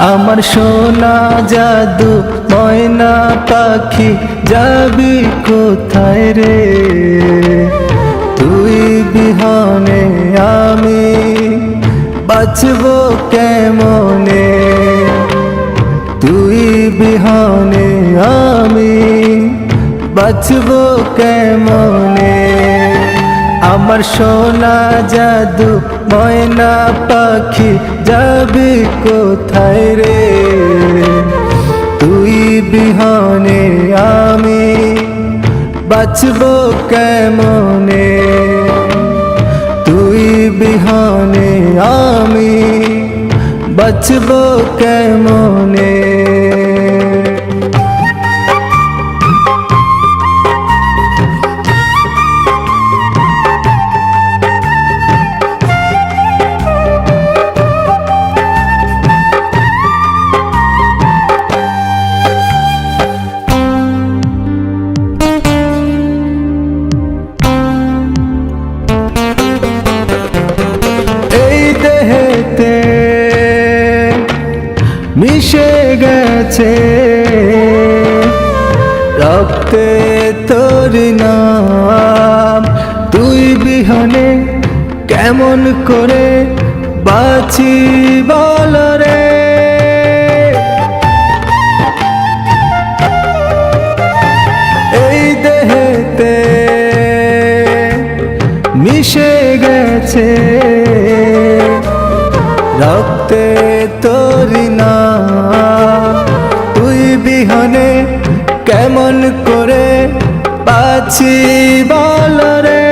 আমার সোনা জাদু, ময়না পাখি, যাবি কোথায় রে? তুই বিহনে আমি বাঁচব কেমনে? তুই বিহনে আমি বাঁচব কেমনে? আমার সোনা জাদু ময়না পাখি যাবি কোথায় রে? তুই বিহনে আমি বাঁচব কেমনে? তুই বিহনে আমি বাঁচব কেমনে? মিশে গেছে। রক্তে তোর নাম তুই বিহনে কেমন করে বাঁচি বল রে। এই দেহেতে মিশে গেছে। রক্তে কেমন করে পাচ্ছি, বল রে।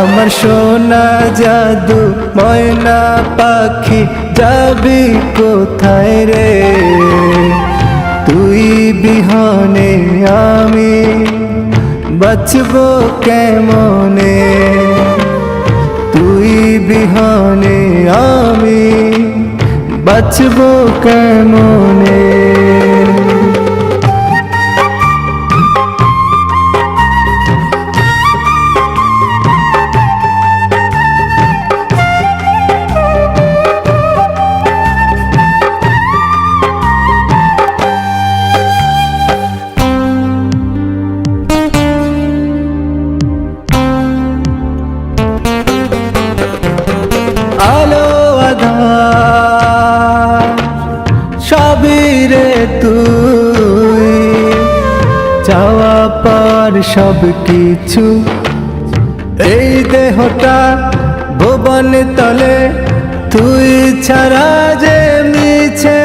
আমার সোনা জাদু, ময়না পাখি, যাবি কোথায় রে? তুই বিহনে আমি বাঁচব কেমনে? তুই বিহনে আমি বাঁচব কেমনে? চাওয়া পার সব কিছু। এই দেহটা ভুবন তলে, তুই ছাড়া যে মিছে।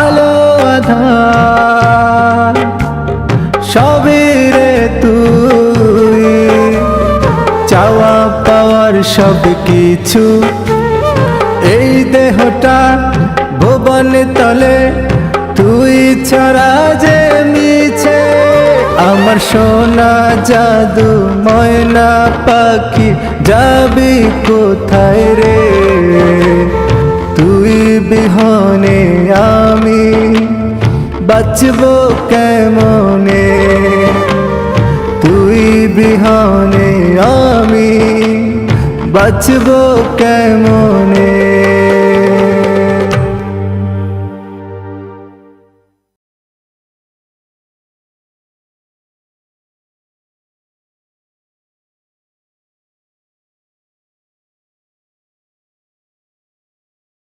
আলো আধার, সবই রে তুই। চাওয়া পাওয়ার সব কিছু। এই দেহটা ভুবন তলে, তুই ছাড়া যে মিছে। আমার সোনা জাদু, ময়না পাখি, যাবি কোথায় রে? তুই বিহনে আমি বাঁচব কেমনে? তুই বিহনে আমি বাঁচব কেমনে?